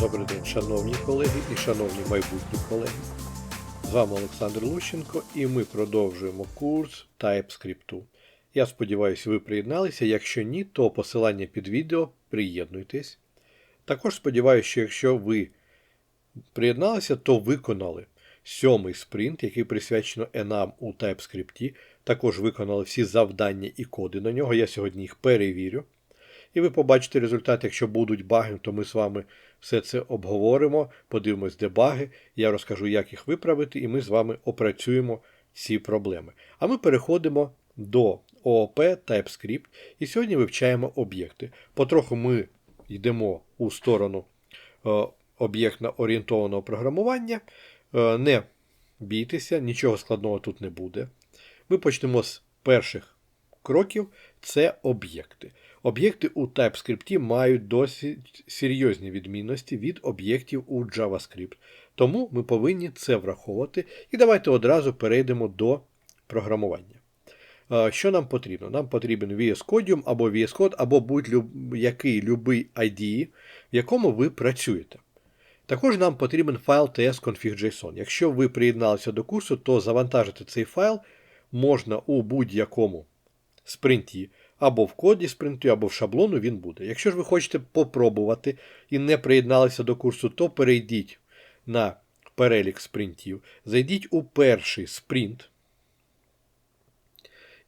Добрий день, шановні колеги і шановні майбутні колеги. З вами Олександр Лущенко і ми продовжуємо курс TypeScript. Я сподіваюся, ви приєдналися. Якщо ні, то посилання під відео приєднуйтесь. Також сподіваюся, що якщо ви приєдналися, то виконали сьомий спринт, який присвячено ENAM у TypeScript. Також виконали всі завдання і коди на нього. Я сьогодні їх перевірю. І ви побачите результат, якщо будуть баги, то ми з вами все це обговоримо, подивимось, де баги, я розкажу, як їх виправити, і ми з вами опрацюємо ці проблеми. А ми переходимо до ООП TypeScript і сьогодні вивчаємо об'єкти. Потроху ми йдемо у сторону е, об'єктно орієнтованого програмування. Е, не бійтеся, нічого складного тут не буде. Ми почнемо з перших кроків це об'єкти. Об'єкти у TypeScript мають досить серйозні відмінності від об'єктів у JavaScript. Тому ми повинні це враховувати. І давайте одразу перейдемо до програмування. Що нам потрібно? Нам потрібен VS Codium або VS Code, або будь-який любий IDE, в якому ви працюєте. Також нам потрібен файл tsconfig.json. Якщо ви приєдналися до курсу, то завантажити цей файл можна у будь-якому спринті, або в коді спринту, або в шаблону він буде. Якщо ж ви хочете попробувати і не приєдналися до курсу, то перейдіть на перелік спринтів, зайдіть у перший спринт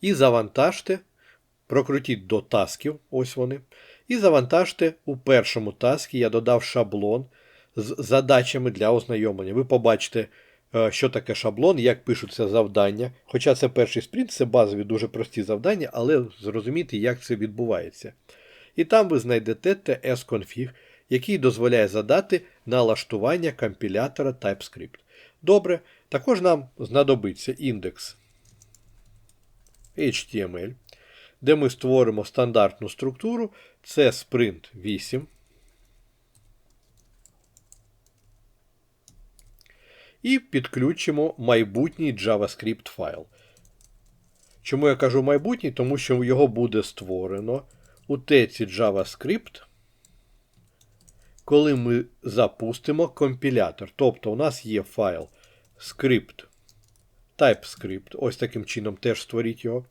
і завантажте, прокрутіть до тасків, ось вони. І завантажте у першому таскі, я додав шаблон з задачами для ознайомлення. Ви побачите, що таке шаблон, як пишуться завдання. Хоча це перший спринт, це базові дуже прості завдання, але зрозуміти, як це відбувається. І там ви знайдете TS-config, який дозволяє задати налаштування компілятора TypeScript. Добре, також нам знадобиться індекс HTML, де ми створимо стандартну структуру. Це sprint 8. І підключимо майбутній JavaScript файл. Чому я кажу майбутній? Тому що його буде створено у теці JavaScript, коли ми запустимо компілятор. Тобто у нас є файл script TypeScript. Ось таким чином теж створіть його.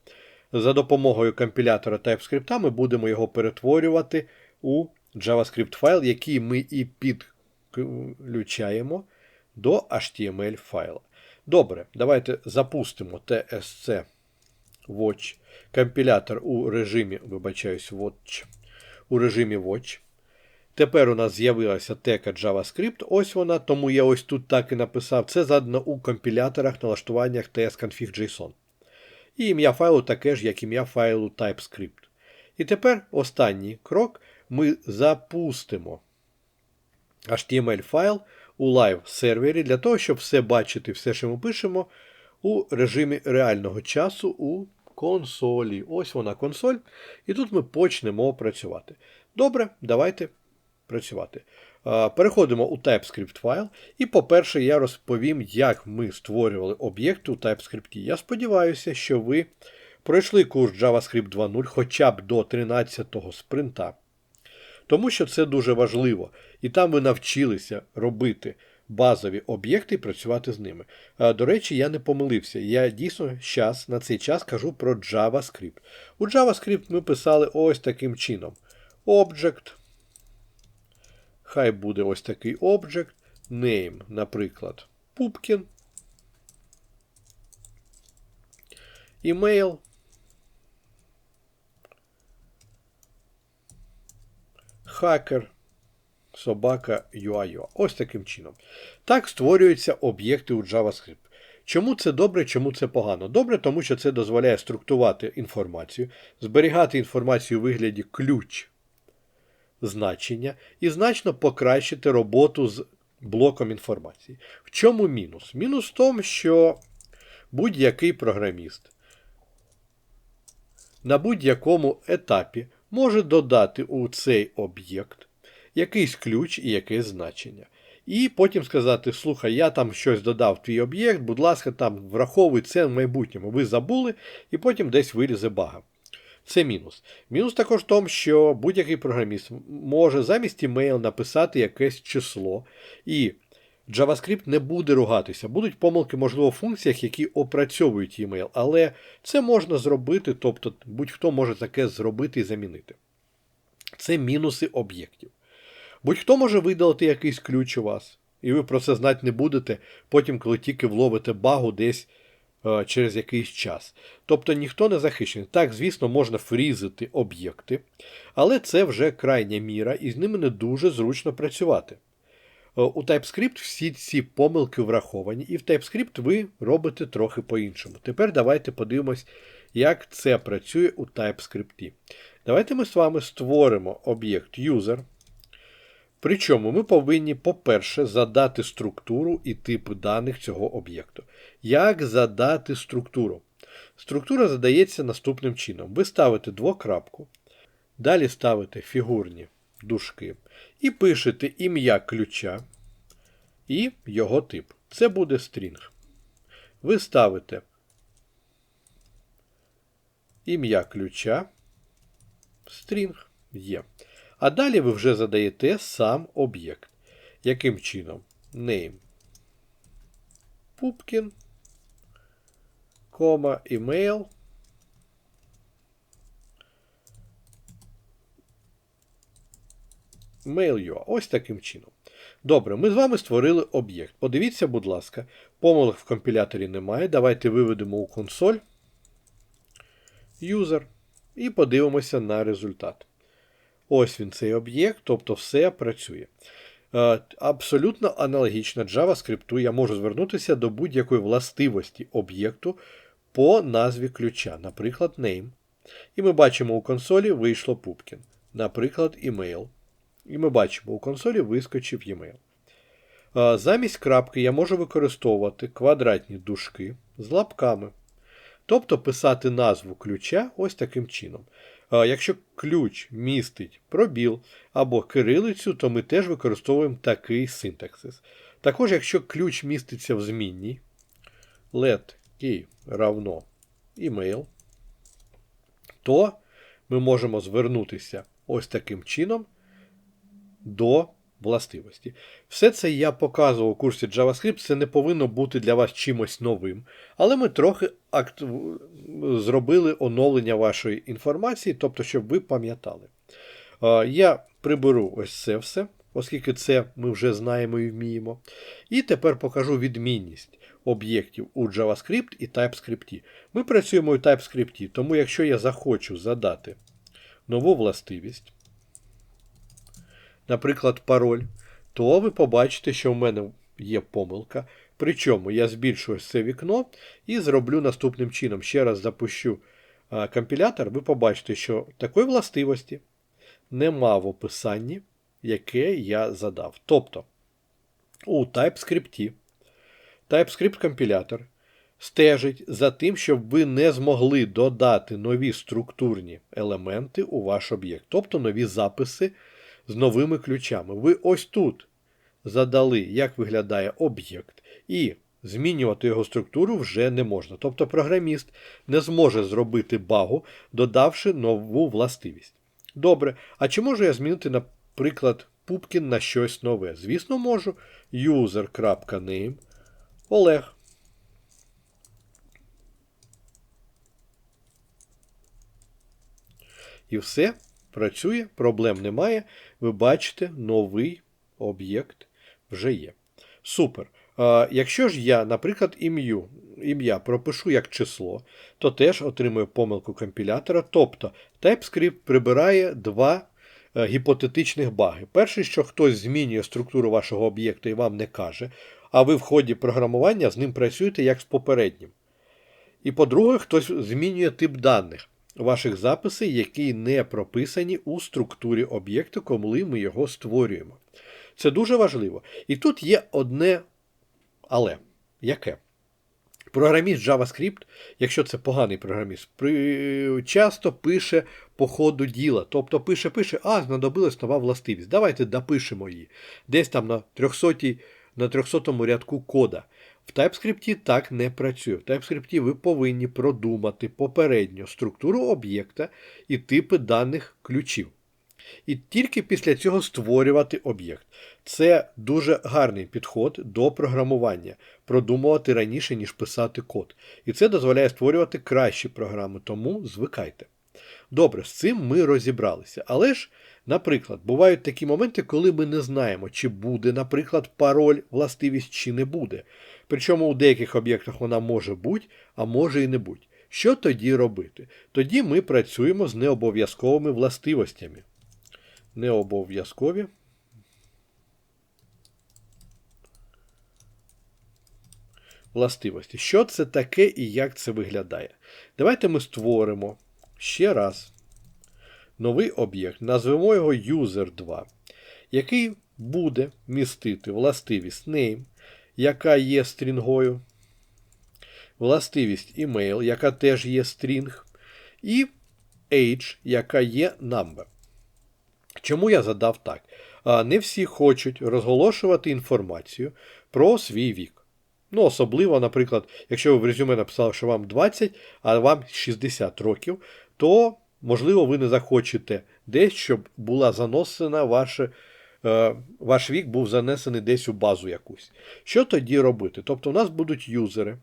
За допомогою компілятора TypeScript ми будемо його перетворювати у JavaScript файл, який ми і підключаємо до HTML файла. Добре, давайте запустимо TSC Watch компілятор у режимі, вибачаюсь, Watch, у режимі Watch. Тепер у нас з'явилася тека JavaScript, ось вона, тому я ось тут так і написав. Це задано у компіляторах налаштуваннях tsconfig.json. І ім'я файлу таке ж, як ім'я файлу TypeScript. І тепер останній крок ми запустимо HTML файл у лайв-сервері для того, щоб все бачити, все, що ми пишемо, у режимі реального часу у консолі. Ось вона консоль. І тут ми почнемо працювати. Добре, давайте працювати. Переходимо у TypeScript файл. І, по-перше, я розповім, як ми створювали об'єкти у TypeScript. Я сподіваюся, що ви пройшли курс JavaScript 2.0 хоча б до 13-го спринта. Тому що це дуже важливо. І там ви навчилися робити базові об'єкти і працювати з ними. До речі, я не помилився. Я дійсно зараз, на цей час кажу про JavaScript. У JavaScript ми писали ось таким чином. Object. Хай буде ось такий object. Name, наприклад, Пупкін. Email. Hacker. Собака UIO. Ось таким чином. Так створюються об'єкти у JavaScript. Чому це добре, чому це погано? Добре, тому що це дозволяє структувати інформацію, зберігати інформацію у вигляді ключ значення і значно покращити роботу з блоком інформації. В чому мінус? Мінус в тому, що будь-який програміст на будь-якому етапі може додати у цей об'єкт якийсь ключ і якесь значення. І потім сказати: слухай, я там щось додав твій об'єкт, будь ласка, там враховуй це в майбутньому. Ви забули, і потім десь вилізе бага. Це мінус. Мінус також в тому, що будь-який програміст може замість email написати якесь число, і JavaScript не буде ругатися. Будуть помилки, можливо, в функціях, які опрацьовують email, але це можна зробити, тобто будь-хто може таке зробити і замінити. Це мінуси об'єктів. Будь-хто може видалити якийсь ключ у вас, і ви про це знати не будете, потім, коли тільки вловите багу десь е, через якийсь час. Тобто ніхто не захищений. Так, звісно, можна фрізити об'єкти, але це вже крайня міра, і з ними не дуже зручно працювати. Е, У TypeScript всі ці помилки враховані, і в TypeScript ви робите трохи по-іншому. Тепер давайте подивимось, як це працює у TypeScript. Давайте ми з вами створимо об'єкт user. Причому ми повинні, по-перше, задати структуру і тип даних цього об'єкту. Як задати структуру? Структура задається наступним чином. Ви ставите двокрапку, далі ставите фігурні дужки і пишете ім'я ключа і його тип. Це буде стрінг. Ви ставите ім'я ключа, стрінг є. А далі ви вже задаєте сам об'єкт. Яким чином? Name. Пупкін, кома, email. Mail.ua. Ось таким чином. Добре, ми з вами створили об'єкт. Подивіться, будь ласка, помилок в компіляторі немає. Давайте виведемо у консоль user і подивимося на результат. Ось він цей об'єкт, тобто все працює. Е, Абсолютно аналогічно JavaScript я можу звернутися до будь-якої властивості об'єкту по назві ключа, наприклад, name. І ми бачимо у консолі вийшло Пупкін, наприклад, email. І ми бачимо, у консолі вискочив e-mail. Замість крапки я можу використовувати квадратні дужки з лапками. Тобто писати назву ключа ось таким чином. Якщо ключ містить пробіл або кирилицю, то ми теж використовуємо такий синтаксис. Також, якщо ключ міститься в змінній, let key равно email, то ми можемо звернутися ось таким чином до властивості. Все це я показував у курсі JavaScript, це не повинно бути для вас чимось новим. Але ми трохи акт... зробили оновлення вашої інформації, тобто, щоб ви пам'ятали. Я приберу ось це все, оскільки це ми вже знаємо і вміємо. І тепер покажу відмінність об'єктів у JavaScript і TypeScript. Ми працюємо у TypeScript, тому якщо я захочу задати нову властивість, наприклад, пароль, то ви побачите, що в мене є помилка. Причому я збільшую це вікно і зроблю наступним чином. Ще раз запущу компілятор, ви побачите, що такої властивості нема в описанні, яке я задав. Тобто у TypeScript TypeScript компілятор стежить за тим, щоб ви не змогли додати нові структурні елементи у ваш об'єкт, тобто нові записи з новими ключами. Ви ось тут задали, як виглядає об'єкт, і змінювати його структуру вже не можна. Тобто програміст не зможе зробити багу, додавши нову властивість. Добре, а чи можу я змінити, наприклад, Пупкін на щось нове? Звісно, можу. user.name Олег. І все працює, проблем немає. Ви бачите, новий об'єкт вже є. Супер. Якщо ж я, наприклад, ім'ю, ім'я пропишу як число, то теж отримую помилку компілятора. Тобто TypeScript прибирає два е, гіпотетичних баги. Перший, що хтось змінює структуру вашого об'єкту і вам не каже, а ви в ході програмування з ним працюєте як з попереднім. І по-друге, хтось змінює тип даних ваших записів, які не прописані у структурі об'єкту, коли ми його створюємо. Це дуже важливо. І тут є одне але. Яке? Програміст JavaScript, якщо це поганий програміст, часто пише по ходу діла. Тобто пише, пише, а, знадобилась нова властивість. Давайте допишемо її. Десь там на 300 на 300 рядку кода. В TypeScript так не працює. В TypeScript ви повинні продумати попередньо структуру об'єкта і типи даних ключів. І тільки після цього створювати об'єкт. Це дуже гарний підход до програмування, продумувати раніше, ніж писати код. І це дозволяє створювати кращі програми, тому звикайте. Добре, з цим ми розібралися. Але ж, наприклад, бувають такі моменти, коли ми не знаємо, чи буде, наприклад, пароль властивість, чи не буде. Причому у деяких об'єктах вона може бути, а може і не бути. Що тоді робити? Тоді ми працюємо з необов'язковими властивостями. Необов'язкові. Властивості. Що це таке і як це виглядає? Давайте ми створимо ще раз новий об'єкт, назвемо його user2, який буде містити властивість name, яка є стрінгою, властивість email, яка теж є стрінг, і age, яка є number. Чому я задав так? Не всі хочуть розголошувати інформацію про свій вік. Ну, особливо, наприклад, якщо ви в резюме написали, що вам 20, а вам 60 років, то, можливо, ви не захочете десь, щоб була заносена ваша, е, ваш вік був занесений десь у базу якусь. Що тоді робити? Тобто, у нас будуть юзери,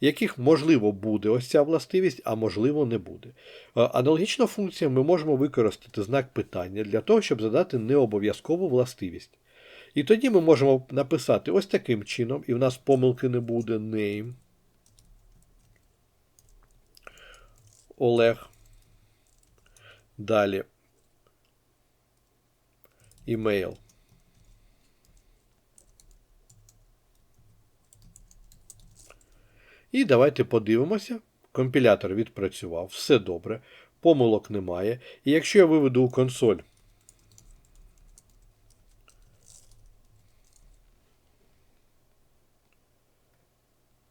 яких, можливо, буде ось ця властивість, а можливо, не буде. Е, аналогічна функція ми можемо використати знак питання для того, щоб задати необов'язкову властивість. І тоді ми можемо написати ось таким чином, і в нас помилки не буде name. Олег. Далі. Email. І давайте подивимося. Компілятор відпрацював, все добре, помилок немає. І якщо я виведу у консоль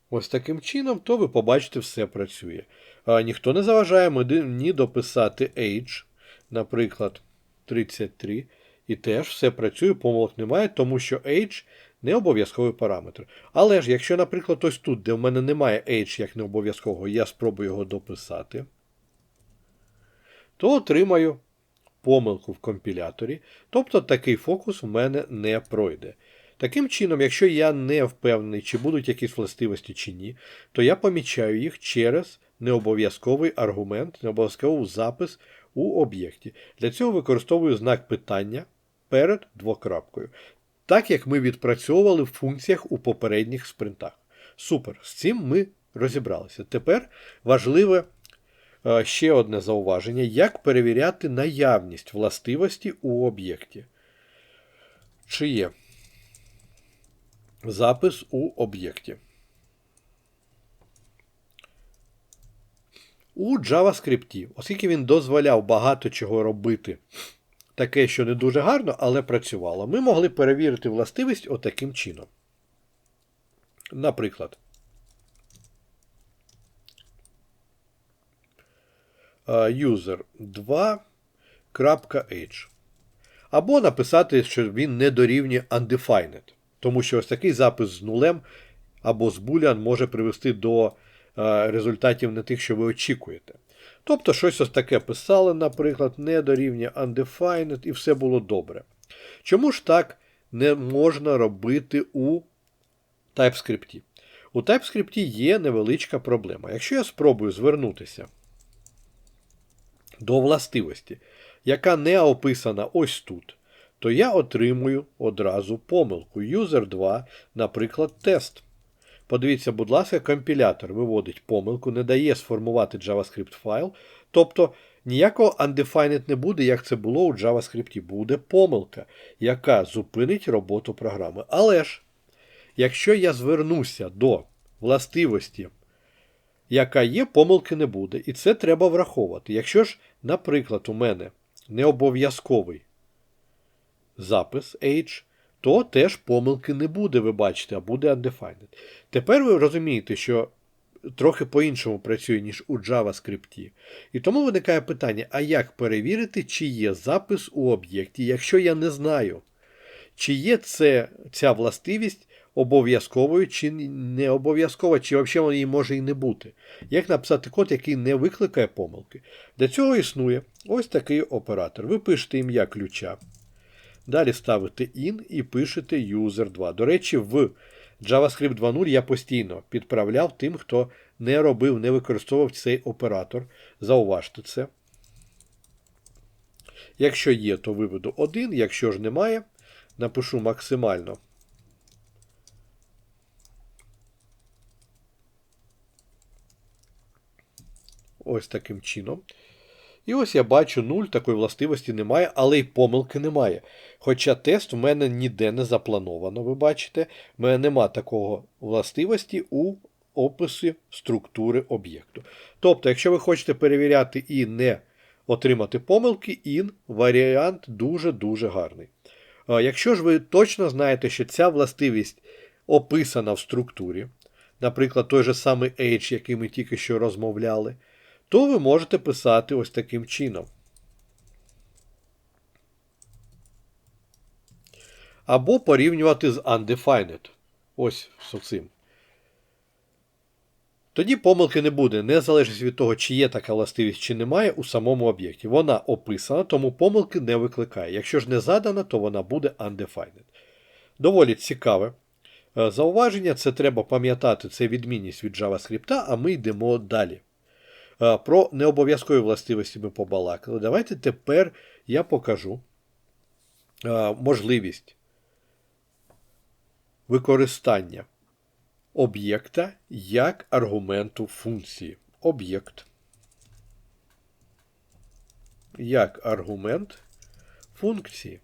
ось таким чином, то ви побачите, все працює. А Ніхто не заважає мені дописати age, наприклад, 33. І теж все працює, помилок немає, тому що age не обов'язковий параметр. Але ж, якщо, наприклад, ось тут, де в мене немає age як не обов'язкового, я спробую його дописати, то отримаю помилку в компіляторі. Тобто такий фокус в мене не пройде. Таким чином, якщо я не впевнений, чи будуть якісь властивості чи ні, то я помічаю їх через необов'язковий аргумент, необов'язковий запис у об'єкті. Для цього використовую знак питання перед двокрапкою. Так як ми відпрацьовували в функціях у попередніх спринтах. Супер, з цим ми розібралися. Тепер важливе е, ще одне зауваження: як перевіряти наявність властивості у об'єкті. Чи є запис у об'єкті. У JavaScript, оскільки він дозволяв багато чого робити, таке, що не дуже гарно, але працювало, ми могли перевірити властивість отаким чином. Наприклад, user2.h. Або написати, що він не дорівнює undefined. Тому що ось такий запис з нулем або з boolean може привести до е, результатів не тих, що ви очікуєте. Тобто, щось ось таке писали, наприклад, не дорівнює undefined, і все було добре. Чому ж так не можна робити у TypeScript? У TypeScript є невеличка проблема. Якщо я спробую звернутися до властивості, яка не описана ось тут, то я отримую одразу помилку. User 2, наприклад, тест. Подивіться, будь ласка, компілятор виводить помилку, не дає сформувати JavaScript файл. Тобто ніякого undefined не буде, як це було у JavaScript. Буде помилка, яка зупинить роботу програми. Але ж, якщо я звернуся до властивості, яка є, помилки не буде. І це треба враховувати. Якщо ж, наприклад, у мене не обов'язковий запис H, то теж помилки не буде, ви бачите, а буде undefined. Тепер ви розумієте, що трохи по-іншому працює, ніж у JavaScript. І тому виникає питання: а як перевірити, чи є запис у об'єкті, якщо я не знаю, чи є це, ця властивість обов'язковою чи не обов'язково, чи взагалі її може і не бути. Як написати код, який не викликає помилки? Для цього існує ось такий оператор. Ви пишете ім'я ключа. Далі ставите in і пишете user2. До речі, в JavaScript 2.0 я постійно підправляв тим, хто не робив, не використовував цей оператор. Зауважте це. Якщо є, то виведу 1, якщо ж немає, напишу максимально. Ось таким чином. І ось я бачу 0, такої властивості немає, але й помилки немає. Хоча тест в мене ніде не заплановано, ви бачите, в мене нема такого властивості у описі структури об'єкту. Тобто, якщо ви хочете перевіряти і не отримати помилки, in варіант дуже-дуже гарний. Якщо ж ви точно знаєте, що ця властивість описана в структурі, наприклад, той же самий H, який ми тільки що розмовляли, то ви можете писати ось таким чином. Або порівнювати з undefined. Ось з цим. Тоді помилки не буде, незалежно від того, чи є така властивість, чи немає у самому об'єкті. Вона описана, тому помилки не викликає. Якщо ж не задана, то вона буде undefined. Доволі цікаве. Е, зауваження, це треба пам'ятати, це відмінність від JavaScript, а ми йдемо далі. Про необов'язкові властивості ми побалакали. Давайте тепер я покажу можливість використання об'єкта як аргументу функції. Об'єкт як аргумент функції.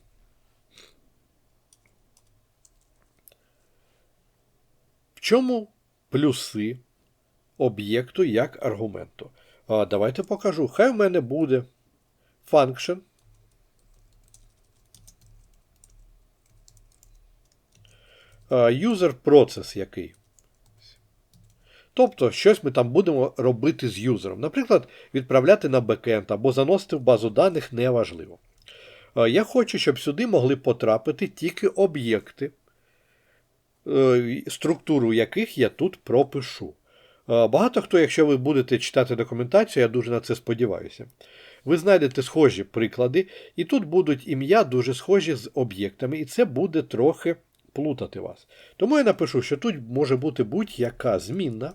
В чому плюси об'єкту як аргументу? А, Давайте покажу. Хай в мене буде function. User процес який. Тобто, щось ми там будемо робити з юзером. Наприклад, відправляти на бекенд або заносити в базу даних неважливо. Я хочу, щоб сюди могли потрапити тільки об'єкти, е, структуру яких я тут пропишу. Багато хто, якщо ви будете читати документацію, я дуже на це сподіваюся. Ви знайдете схожі приклади, і тут будуть ім'я дуже схожі з об'єктами, і це буде трохи плутати вас. Тому я напишу, що тут може бути будь-яка змінна,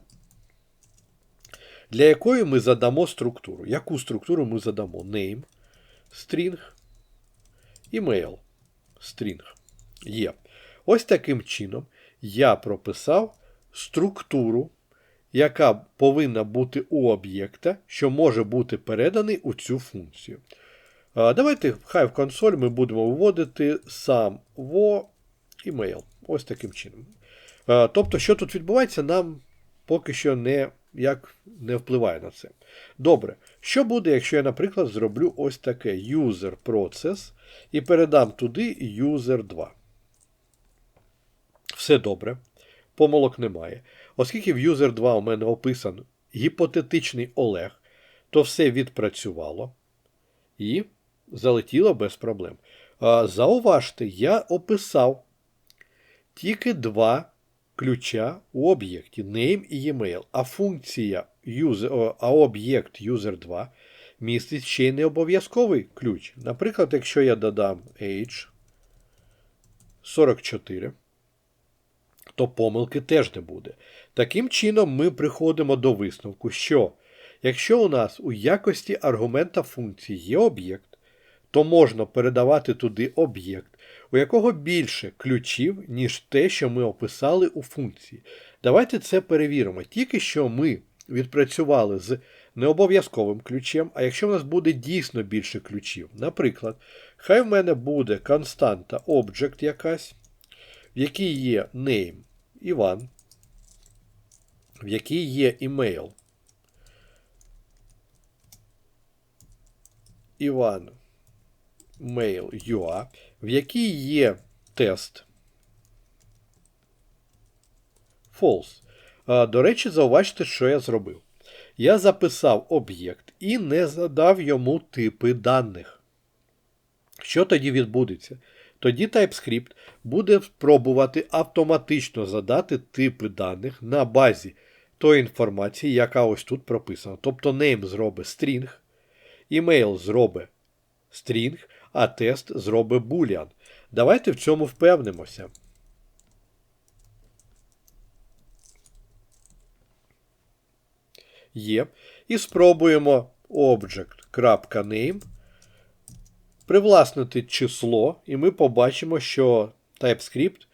для якої ми задамо структуру. Яку структуру ми задамо? Name, string, email, string. Є. Ось таким чином я прописав структуру яка повинна бути у об'єкта, що може бути переданий у цю функцію. Давайте хай в консоль ми будемо вводити сам во email. Ось таким чином. Тобто, що тут відбувається, нам поки що не, як не впливає на це. Добре. Що буде, якщо я, наприклад, зроблю ось таке user process і передам туди user 2. Все добре. Помилок немає. Оскільки в user 2 у мене описано гіпотетичний Олег, то все відпрацювало і залетіло без проблем. Зауважте, я описав тільки два ключа у об'єкті name і email, а функція user, а об'єкт user2 містить ще й не обов'язковий ключ. Наприклад, якщо я додам age 44 то помилки теж не буде. Таким чином, ми приходимо до висновку, що якщо у нас у якості аргумента функції є об'єкт, то можна передавати туди об'єкт, у якого більше ключів, ніж те, що ми описали у функції. Давайте це перевіримо. Тільки що ми відпрацювали з необов'язковим ключем, а якщо в нас буде дійсно більше ключів, наприклад, хай в мене буде константа object якась, в якій є name Іван, в якій є імейл. Іван mail.ua, в якій є тест. False. До речі, зауважте, що я зробив. Я записав об'єкт і не задав йому типи даних. Що тоді відбудеться? Тоді TypeScript буде спробувати автоматично задати типи даних на базі тої інформації, яка ось тут прописана. Тобто name зробить string, email зробить string, а тест зробить boolean. Давайте в цьому впевнимося. Є. І спробуємо object.name привласнити число, і ми побачимо, що TypeScript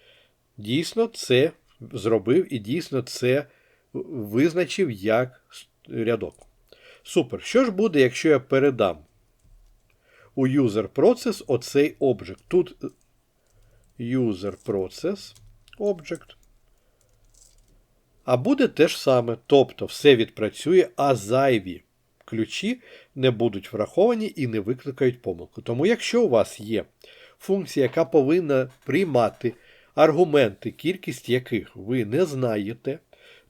дійсно це зробив і дійсно це визначив як рядок. Супер. Що ж буде, якщо я передам у user process оцей object? Тут user process object. А буде те ж саме. Тобто все відпрацює, а зайві ключі не будуть враховані і не викликають помилку. Тому, якщо у вас є функція, яка повинна приймати аргументи, кількість яких ви не знаєте,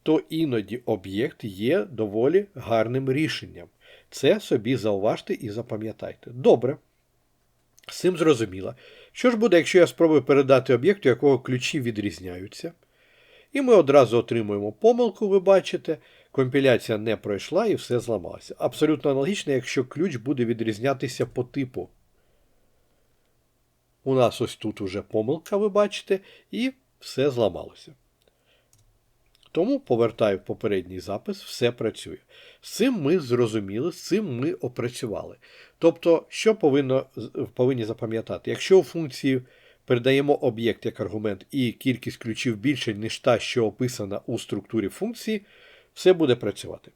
то іноді об'єкт є доволі гарним рішенням. Це собі зауважте і запам'ятайте. Добре. З цим зрозуміло. Що ж буде, якщо я спробую передати об'єкту, якого ключі відрізняються? І ми одразу отримуємо помилку, ви бачите. Компіляція не пройшла і все зламалося. Абсолютно аналогічно, якщо ключ буде відрізнятися по типу. У нас ось тут уже помилка, ви бачите, і все зламалося. Тому повертаю попередній запис, все працює. З цим ми зрозуміли, з цим ми опрацювали. Тобто, що повинно, повинні запам'ятати? Якщо у функції передаємо об'єкт як аргумент і кількість ключів більше, ніж та, що описана у структурі функції, все буде працювати.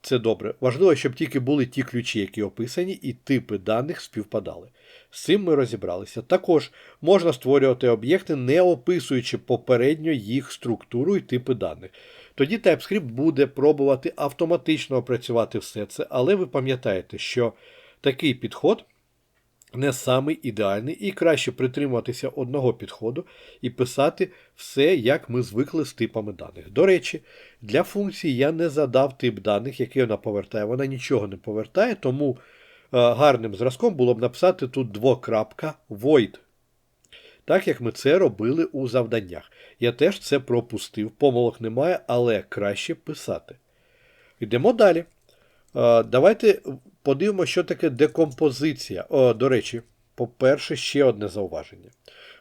Це добре. Важливо, щоб тільки були ті ключі, які описані, і типи даних співпадали. З цим ми розібралися. Також можна створювати об'єкти, не описуючи попередньо їх структуру і типи даних. Тоді TypeScript буде пробувати автоматично опрацювати все це, але ви пам'ятаєте, що такий підход не самий ідеальний, і краще притримуватися одного підходу і писати все, як ми звикли з типами даних. До речі, для функції я не задав тип даних, який вона повертає. Вона нічого не повертає, тому е, гарним зразком було б написати тут двокрапка void. Так як ми це робили у завданнях. Я теж це пропустив, помилок немає, але краще писати. Йдемо далі. Е, давайте подивимося, що таке декомпозиція. О, До речі, по-перше, ще одне зауваження,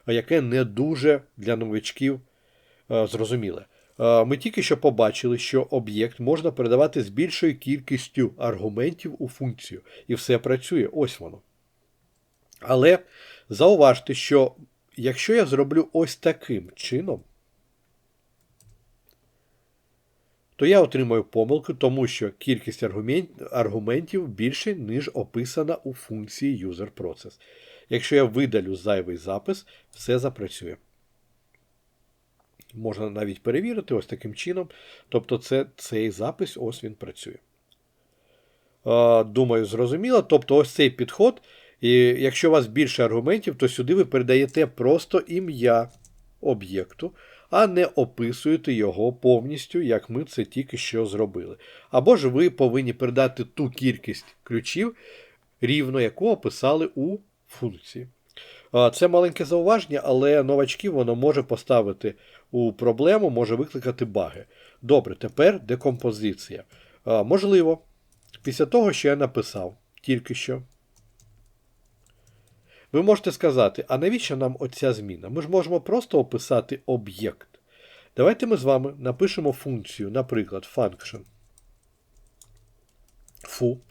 яке не дуже для новичків е, зрозуміле. Е, ми тільки що побачили, що об'єкт можна передавати з більшою кількістю аргументів у функцію. І все працює. Ось воно. Але зауважте, що якщо я зроблю ось таким чином, то я отримаю помилку, тому що кількість аргументів більше, ніж описана у функції userProcess. Якщо я видалю зайвий запис, все запрацює. Можна навіть перевірити ось таким чином. Тобто це, цей запис, ось він працює. Думаю, зрозуміло. Тобто, ось цей підход. І якщо у вас більше аргументів, то сюди ви передаєте просто ім'я об'єкту а не описуєте його повністю, як ми це тільки що зробили. Або ж ви повинні передати ту кількість ключів, рівно яку описали у функції. Це маленьке зауваження, але новачків воно може поставити у проблему, може викликати баги. Добре, тепер декомпозиція. Можливо, після того, що я написав тільки що. Ви можете сказати, а навіщо нам оця зміна? Ми ж можемо просто описати об'єкт. Давайте ми з вами напишемо функцію, наприклад, function фу,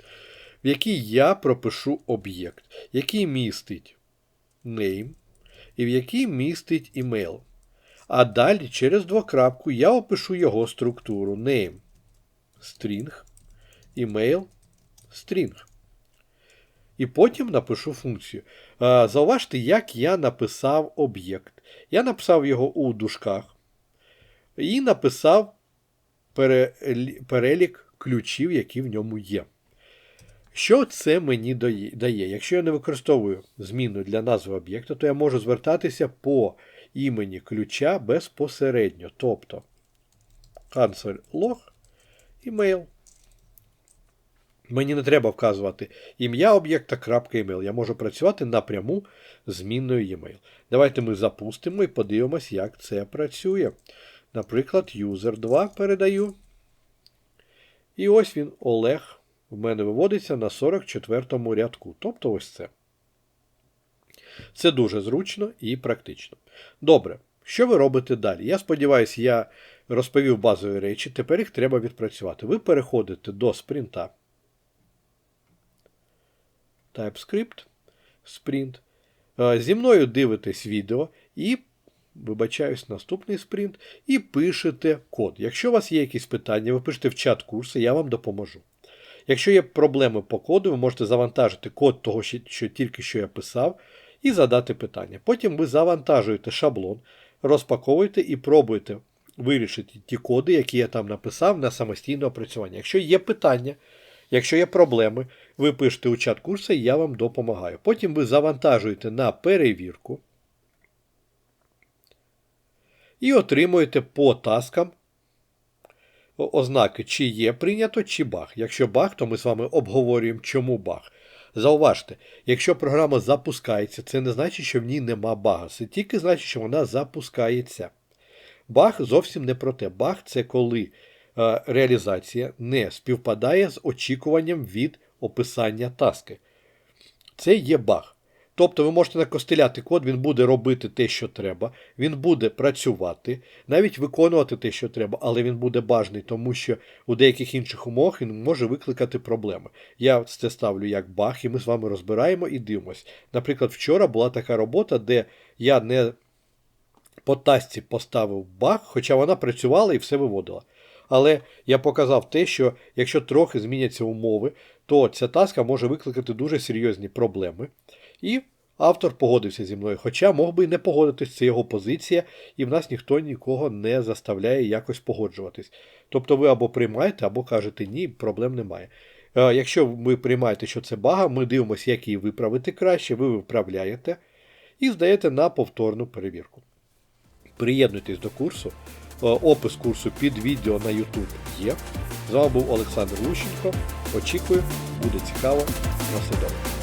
в якій я пропишу об'єкт, який містить name і в який містить email. А далі через двокрапку я опишу його структуру name string, email string. І потім напишу функцію. Зауважте, як я написав об'єкт. Я написав його у дужках і написав перелік ключів, які в ньому є. Що це мені дає? Якщо я не використовую зміну для назви об'єкта, то я можу звертатися по імені ключа безпосередньо. Тобто cancel log email. Мені не треба вказувати ім'я об'єкта email. Я можу працювати напряму з змінною e-mail. Давайте ми запустимо і подивимось, як це працює. Наприклад, user 2 передаю. І ось він, Олег, в мене виводиться на 44-му рядку. Тобто ось це. Це дуже зручно і практично. Добре, що ви робите далі? Я сподіваюся, я розповів базові речі, тепер їх треба відпрацювати. Ви переходите до спринта. TypeScript, Sprint. Е, Зі мною дивитесь відео і, вибачаюсь, наступний спринт, і пишете код. Якщо у вас є якісь питання, ви пишете в чат курсу, я вам допоможу. Якщо є проблеми по коду, ви можете завантажити код того, що тільки що я писав, і задати питання. Потім ви завантажуєте шаблон, розпаковуєте і пробуєте вирішити ті коди, які я там написав на самостійне опрацювання. Якщо є питання, якщо є проблеми, ви пишете у чат курсу, і я вам допомагаю. Потім ви завантажуєте на перевірку і отримуєте по таскам ознаки, чи є прийнято, чи баг. Якщо баг, то ми з вами обговорюємо, чому баг. Зауважте, якщо програма запускається, це не значить, що в ній нема бага. Це тільки значить, що вона запускається. Баг зовсім не про те. Баг це коли реалізація не співпадає з очікуванням від описання таски. Це є баг. Тобто ви можете накостеляти код, він буде робити те, що треба, він буде працювати, навіть виконувати те, що треба, але він буде бажаний, тому що у деяких інших умовах він може викликати проблеми. Я це ставлю як баг, і ми з вами розбираємо і дивимось. Наприклад, вчора була така робота, де я не по тасці поставив баг, хоча вона працювала і все виводила. Але я показав те, що якщо трохи зміняться умови, то ця таска може викликати дуже серйозні проблеми. І автор погодився зі мною, хоча мог би і не погодитись, це його позиція, і в нас ніхто нікого не заставляє якось погоджуватись. Тобто ви або приймаєте, або кажете ні, проблем немає. Е, Якщо ви приймаєте, що це бага, ми дивимося, як її виправити краще, ви виправляєте і здаєте на повторну перевірку. Приєднуйтесь до курсу. Е, Опис курсу під відео на YouTube є. З вами був Олександр Лущенко. Очікую, буде цікаво. На все добре.